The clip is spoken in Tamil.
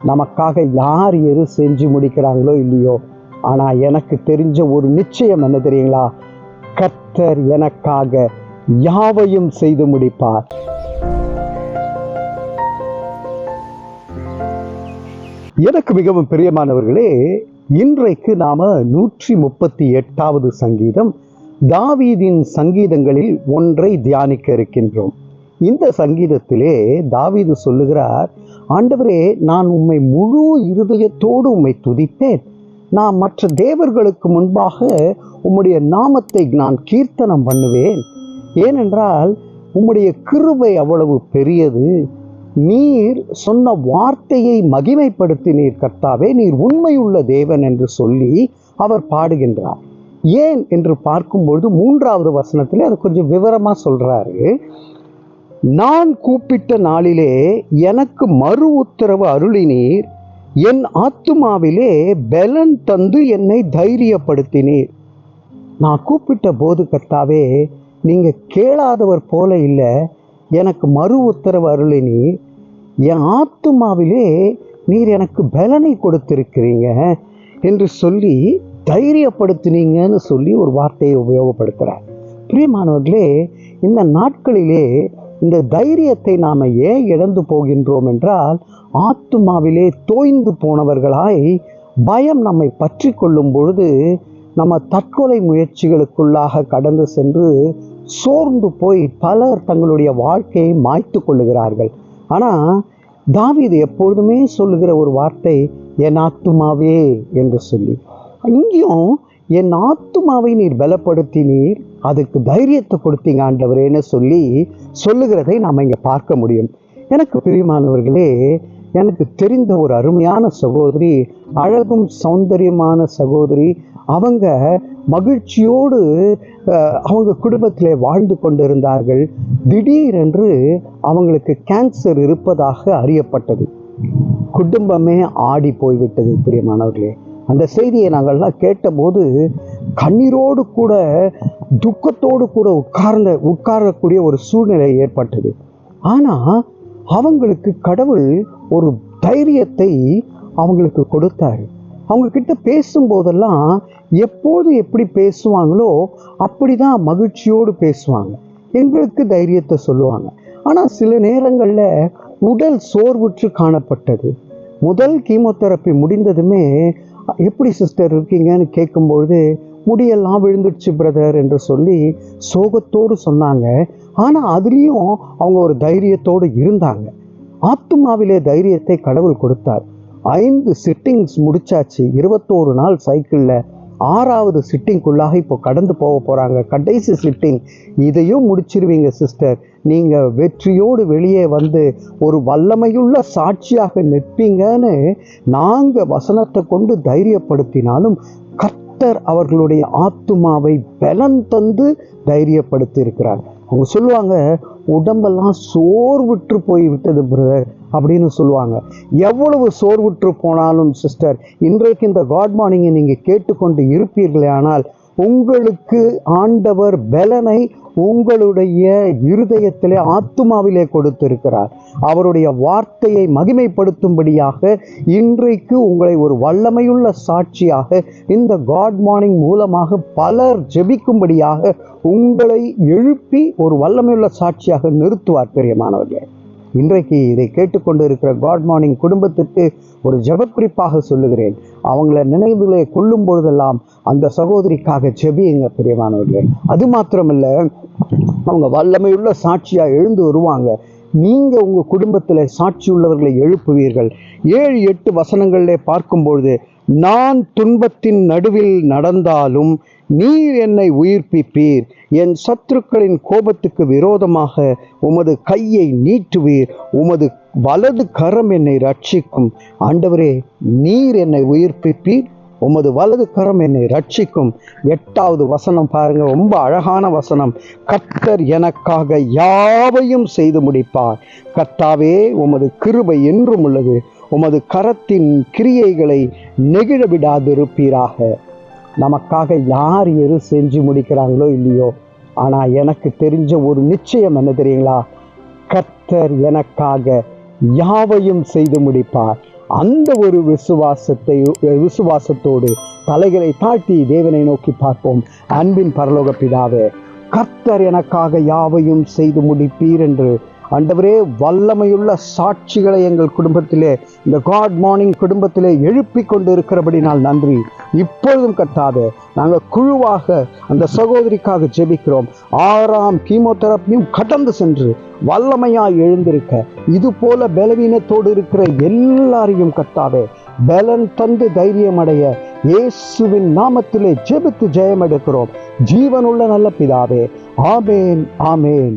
நமக்காக யார் எது செஞ்சு முடிக்கிறாங்களோ இல்லையோ. ஆனா எனக்கு தெரிஞ்ச ஒரு நிச்சயம் என்ன தெரியுங்களா? கர்த்தர் எனக்காக யாவையும் செய்து முடிப்பார். எனக்கு மிகவும் பிரியமானவர்களே இன்றைக்கு நாம நூற்றி முப்பத்தி எட்டாவது சங்கீதம் தாவீதின் சங்கீதங்களில் ஒன்றை தியானிக்க இருக்கின்றோம். இந்த சங்கீதத்திலே தாவீது சொல்லுகிறார் ஆண்டவரே நான் உம்மை முழு இருதயத்தோடு உம்மை துதிப்பேன் நான் மற்ற தேவர்களுக்கு முன்பாக உம்முடைய நாமத்தை நான் கீர்த்தனம் பண்ணுவேன். ஏனென்றால் உம்முடைய கிருபை அவ்வளவு பெரியது. நீர் சொன்ன வார்த்தையை மகிமைப்படுத்தினீர் கர்த்தாவே நீர் உண்மையுள்ள தேவன் என்று சொல்லி அவர் பாடுகின்றார். ஏன் என்று பார்க்கும்பொழுது மூன்றாவது வசனத்தில் அது கொஞ்சம் விவரமாக சொல்கிறாரு நான் கூப்பிட்ட நாளிலே எனக்கு மறு உத்தரவு அருளினீர். என் ஆத்துமாவிலே பலன் தந்து என்னை தைரியப்படுத்தினீர். நான் கூப்பிட்ட போது கர்த்தாவே நீங்க கேளாதவர் போல இல்லை. எனக்கு மறு உத்தரவு அருளினீர். என் ஆத்துமாவிலே நீர் எனக்கு பலனை கொடுத்திருக்கிறீங்க என்று சொல்லி தைரியப்படுத்தினீங்கன்னு சொல்லி ஒரு வார்த்தையை உபயோகப்படுத்துகிறார் பிரியமானவர்களே இந்த நாட்களிலே இந்த தைரியத்தை நாம் ஏன் இழந்து போகின்றோம் என்றால் ஆத்துமாவிலே தோய்ந்து போனவர்களாய் பயம் நம்மை பற்றி கொள்ளும் பொழுது நம்ம தற்கொலை முயற்சிகளுக்குள்ளாக கடந்து சென்று சோர்ந்து போய் பலர் தங்களுடைய வாழ்க்கையை மாய்த்து கொள்ளுகிறார்கள். ஆனால் தாவிது எப்பொழுதுமே சொல்லுகிற ஒரு வார்த்தை என் ஆத்துமாவே என்று சொல்லி. இங்கேயும் என் ஆத்துமாவை நீர் பலப்படுத்தினீர் அதுக்கு தைரியத்தை கொடுத்தீங்க ஆண்டவரேன்னு சொல்லி சொல்லுகிறதை நாம் இங்கே பார்க்க முடியும். எனக்கு பிரியமானவர்களே எனக்கு தெரிந்த ஒரு அருமையான சகோதரி அழகும் சௌந்தரியமான சகோதரி அவங்க மகிழ்ச்சியோடு அவங்க குடும்பத்திலே வாழ்ந்து கொண்டிருந்தார்கள். திடீரென்று அவங்களுக்கு கேன்சர் இருப்பதாக அறியப்பட்டது. குடும்பமே ஆடி போய்விட்டது பிரியமானவர்களே. அந்த செய்தியை நாங்கள்லாம் கேட்டபோது கண்ணீரோடு கூட துக்கத்தோடு கூட உட்கார்ந்த உட்காரக்கூடிய ஒரு சூழ்நிலை ஏற்பட்டது. ஆனால் அவங்களுக்கு கடவுள் ஒரு தைரியத்தை அவங்களுக்கு கொடுத்தாரு. அவங்கக்கிட்ட பேசும்போதெல்லாம் எப்போது எப்படி பேசுவாங்களோ அப்படி தான் மகிழ்ச்சியோடு பேசுவாங்க. எங்களுக்கு தைரியத்தை சொல்லுவாங்க. ஆனால் சில நேரங்களில் உடல் சோர்வுற்று காணப்பட்டது. முதல் கீமோதெரப்பி முடிந்ததுமே எப்படி சிஸ்டர் இருக்கீங்கன்னு கேட்கும்பொழுது முடியெல்லாம் விழுந்துடுச்சு பிரதர் என்று சொல்லி சோகத்தோடு சொன்னாங்க. ஆனால் அதுலேயும் அவங்க ஒரு தைரியத்தோடு இருந்தாங்க. ஆத்துமாவிலே தைரியத்தை கடவுள் கொடுத்தார். ஐந்து சிட்டிங்ஸ் முடிச்சாச்சு. இருபத்தோரு நாள் சைக்கிளில் ஆறாவது சிட்டிங்குள்ளாக இப்போ கடந்து போக போகிறாங்க கடைசி சிட்டிங் இதையும் முடிச்சிருவீங்க சிஸ்டர் நீங்கள் வெற்றியோடு வெளியே வந்து ஒரு வல்லமையுள்ள சாட்சியாக நிற்பீங்கன்னு நாங்கள் வசனத்தை கொண்டு தைரியப்படுத்தினாலும் கர்த்தர் அவர்களுடைய ஆத்துமாவை பலன் தந்து தைரியப்படுத்தியிருக்கிறாங்க அவங்க சொல்லுவாங்க உடம்பெல்லாம் சோர்வுற்று போய் விட்டது பிரதர் அப்படின்னு சொல்லுவாங்க. எவ்வளவு சோர்வுற்று போனாலும் சிஸ்டர் இன்றைக்கு இந்த காட் மார்னிங்கை நீங்கள் கேட்டுக்கொண்டு இருப்பீர்களே ஆனால் உங்களுக்கு ஆண்டவர் பலனை உங்களுடைய இருதயத்திலே ஆத்துமாவிலே கொடுத்திருக்கிறார். அவருடைய வார்த்தையை மகிமைப்படுத்தும்படியாக இன்றைக்கு உங்களை ஒரு வல்லமையுள்ள சாட்சியாக இந்த காட் மார்னிங் மூலமாக பலர் ஜெபிக்கும்படியாக உங்களை எழுப்பி ஒரு வல்லமையுள்ள சாட்சியாக நிறுத்துவார் பெரியமானவர்களே. இன்றைக்கு இதை கேட்டுக்கொண்டு இருக்கிற காட் மார்னிங் குடும்பத்திற்கு ஒரு ஜபக்குறிப்பாக சொல்லுகிறேன். அவங்கள நினைவுகளை கொள்ளும் பொழுதெல்லாம் அந்த சகோதரிக்காக ஜெபியுங்க பிரியமானவர்களே. அது மாத்திரமல்ல அவங்க வல்லமையுள்ள சாட்சியாக எழுந்து வருவாங்க. நீங்க உங்க குடும்பத்தில் சாட்சி உள்ளவர்களை எழுப்புவீர்கள். ஏழு எட்டு வசனங்களிலே பார்க்கும்பொழுது நான் துன்பத்தின் நடுவில் நடந்தாலும் நீர் என்னை உயிர்ப்பிப்பீர். என் சத்துருக்களின் கோபத்துக்கு விரோதமாக உமது கையை நீட்டுவீர். உமது வலது கரம் என்னை ரட்சிக்கும் ஆண்டவரே நீர் என்னை உயிர்ப்பிப்பீர். உமது வலது கரம் என்னை ரட்சிக்கும் எட்டாவது வசனம் பாருங்க ரொம்ப அழகான வசனம். கர்த்தர் எனக்காக யாவையும் செய்து முடிப்பார். கர்த்தாவே உமது கிருபை என்றும் உள்ளது. உமது கரத்தின் கிரியைகளை நெகிழ விடாதிருப்பீராக நமக்காக யார் எது செஞ்சு முடிக்கிறாங்களோ இல்லையோ? ஆனால் எனக்கு தெரிஞ்ச ஒரு நிச்சயம் என்ன தெரியுங்களா? கர்த்தர் எனக்காக யாவையும் செய்து முடிப்பார். அந்த ஒரு விசுவாசத்தை விசுவாசத்தோடு தலைகளை தாழ்த்தி தேவனை நோக்கி பார்ப்போம். அன்பின் பரலோக பிதாவே கர்த்தர் எனக்காக யாவையும் செய்து முடிப்பீர் என்று ஆண்டவரே வல்லமையுள்ள சாட்சிகளை எங்கள் குடும்பத்திலே இந்த காட் மார்னிங் குடும்பத்திலே எழுப்பி கொண்டு இருக்கிறபடினால் நன்றி. இப்பொழுதும் கட்டாத நாங்கள் குழுவாக அந்த சகோதரிக்காக ஜெபிக்கிறோம். ஆறாம் கீமோதெரப்பியும் கடந்து சென்று வல்லமையாய் எழுந்திருக்க இது போல பலவீனத்தோடு இருக்கிற எல்லாரையும் கட்டாதே பலன் தந்து தைரியம் அடைய இயேசுவின் நாமத்திலே ஜெபித்து ஜெயம் எடுக்கிறோம் ஜீவனுள்ள நல்ல பிதாவே ஆமேன் ஆமேன்.